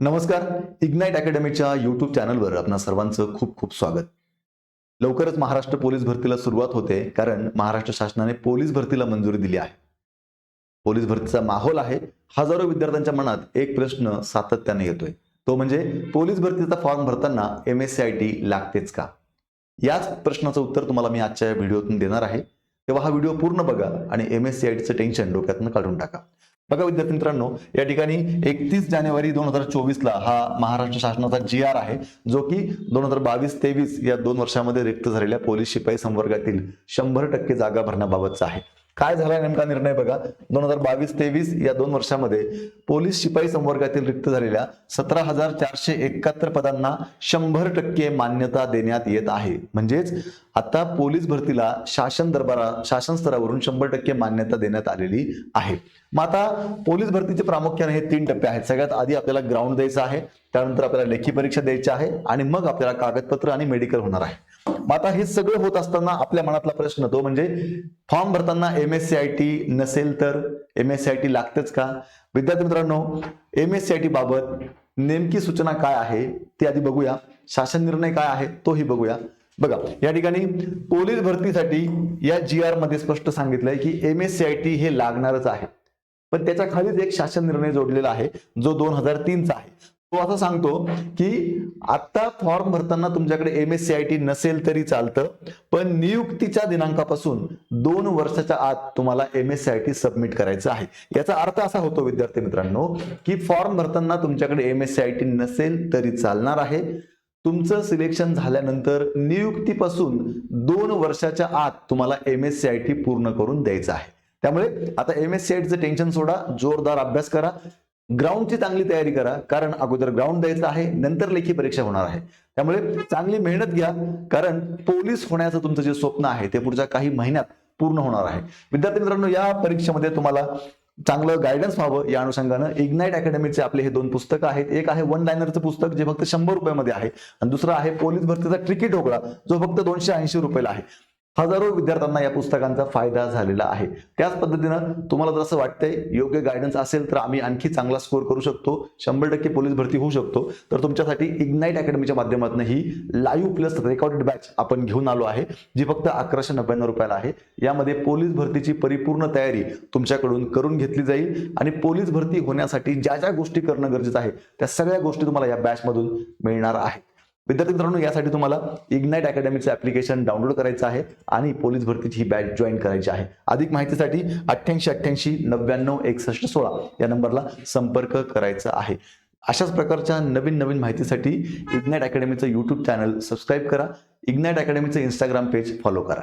नमस्कार. Ignite अकॅडमीच्या YouTube चॅनलवर आपणा सर्वांचं खूप खूप स्वागत. लवकरच महाराष्ट्र पोलीस भरतीला सुरुवात होते कारण महाराष्ट्र शासनाने पोलीस भरतीला मंजुरी दिली आहे. पोलीस भरतीचा माहोल आहे. हजारो विद्यार्थ्यांच्या मनात एक प्रश्न सातत्याने येतोय. तो म्हणजे पोलीस भरतीचा फॉर्म भरताना M S C I T लागतेच का? याच प्रश्नाचं उत्तर तुम्हाला मी आजच्या व्हिडिओतून देणार आहे. तेव्हा हा व्हिडिओ पूर्ण बघा आणि एम एस सी आय टीचं टेन्शन डोक्यातून काढून टाका. बघा विद्यार्थी मित्रांनो या ठिकाणी एकतीस जानेवारी दोन हजार चोवीसला हा महाराष्ट्र शासनाचा जी आर आहे जो की दोन हजार बावीस तेवीस या दोन वर्षामध्ये रिक्त झालेल्या पोलीस शिपाई संवर्गातील शंभर टक्के जागा भरण्याबाबतचा आहे. काय झाला नेमका निर्णय बघा. दोन हजार बावीस तेवीस या दोन वर्षामध्ये पोलीस शिपाई संवर्गातील रिक्त झालेल्या सतरा हजार चारशे एकाहत्तर पदांना शंभर टक्के मान्यता देण्यात येत आहे. म्हणजेच आता पोलीस भरतीला शासन दरबारा शासन स्तरावरून शंभर टक्के मान्यता देण्यात आलेली आहे. मग आता पोलीस भरतीचे प्रामुख्याने हे तीन टप्पे आहेत. सगळ्यात आधी आपल्याला ग्राउंड द्यायचं आहे. त्यानंतर आपल्याला लेखी परीक्षा द्यायची आहे आणि मग आपल्याला कागदपत्र आणि मेडिकल होणार आहे. मग आता हे सगळं होत असताना आपल्या मनातला प्रश्न तो म्हणजे फॉर्म भरताना M S C I T नसेल तर M S C I T लागतेच का? विद्यार्थी मित्रांनो M S C I T बाबत नेमकी सूचना काय आहे ती आधी बघूया. शासन निर्णय काय आहे तोही बघूया. बघा या ठिकाणी पोलीस भरतीसाठी या जी आरमध्ये स्पष्ट सांगितलंय की M S C I T हे लागणारच आहे. पण त्याच्या खालीच एक शासन निर्णय जोडलेला आहे जो दोन हजार तीनचा आहे. तो असं सांगतो की आता फॉर्म भरताना तुमच्याकडे M S C I T नसेल तरी चालतं पण नियुक्तीच्या दिनांकापासून दोन वर्षाच्या आत तुम्हाला M S C I T submit करायचं आहे. याचा अर्थ असा होतो विद्यार्थी मित्रांनो की फॉर्म भरताना तुमच्याकडे M S C I T नसेल तरी चालणार आहे. तुमचं सिलेक्शन झाल्यानंतर नियुक्तीपासून दोन वर्षाच्या आत तुम्हाला M S C I T पूर्ण करून द्यायचं आहे. त्यामुळे आता एम एस सी आय टीचं टेन्शन सोडा जोरदार अभ्यास करा. ग्राउंडची चांगली तयारी करा कारण अगोदर ग्राउंड द्यायचं आहे नंतर लेखी परीक्षा होणार आहे. त्यामुळे चांगली मेहनत घ्या कारण पोलीस होण्याचं तुमचं जे स्वप्न आहे ते पुढच्या काही महिन्यात पूर्ण होणार आहे. विद्यार्थी मित्रांनो या परीक्षेमध्ये तुम्हाला चांगलं गायडन्स व्हावं या अनुषंगानं इग्नाइट अकॅडमीचे आपले हे दोन पुस्तकं आहेत. एक आहे वन लायनरचं पुस्तक जे फक्त शंभर रुपयामध्ये आहे. आणि दुसरं आहे पोलीस भरतीचा ट्रिकी ढोकळा जो फक्त दोनशे ऐंशी रुपयाला आहे. हजारो विद्यार्थ्यांना या पुस्तकांचा फायदा झालेला आहे. त्याच पद्धतीनं तुम्हाला जर असं वाटतंय योग्य गायडन्स असेल तर आम्ही आणखी चांगला स्कोर करू शकतो. शंभर टक्के पोलीस भरती होऊ शकतो. तर तुमच्यासाठी इग्नाईट अकॅडमीच्या माध्यमातून ही लाईव्ह प्लस रेकॉर्डेड बॅच आपण घेऊन आलो आहे जी फक्त अकराशे नव्याण्णव रुपयाला आहे. यामध्ये पोलीस भरतीची परिपूर्ण तयारी तुमच्याकडून करून घेतली जाईल आणि पोलीस भरती होण्यासाठी ज्या ज्या गोष्टी करणं गरजेचं आहे त्या सगळ्या गोष्टी तुम्हाला या बॅचमधून मिळणार आहेत. विद्यार्थी मित्रांनो यासाठी तुम्हाला इग्नाईट अकॅडमीचं ऍप्लिकेशन डाउनलोड करायचं आहे आणि पोलीस भरतीची ही बॅच जॉईन करायची आहे. अधिक माहितीसाठी अठ्ठ्याऐंशी अठ्ठ्याऐंशी नव्याण्णव एकसष्ट सोळा या नंबरला संपर्क करायचा आहे. अशाच प्रकारच्या नवीन नवीन माहितीसाठी इग्नाईट अकॅडमीचं यूट्यूब चॅनल सबस्क्राईब करा. इग्नाईट अकॅडमीचं इंस्टाग्राम पेज फॉलो करा.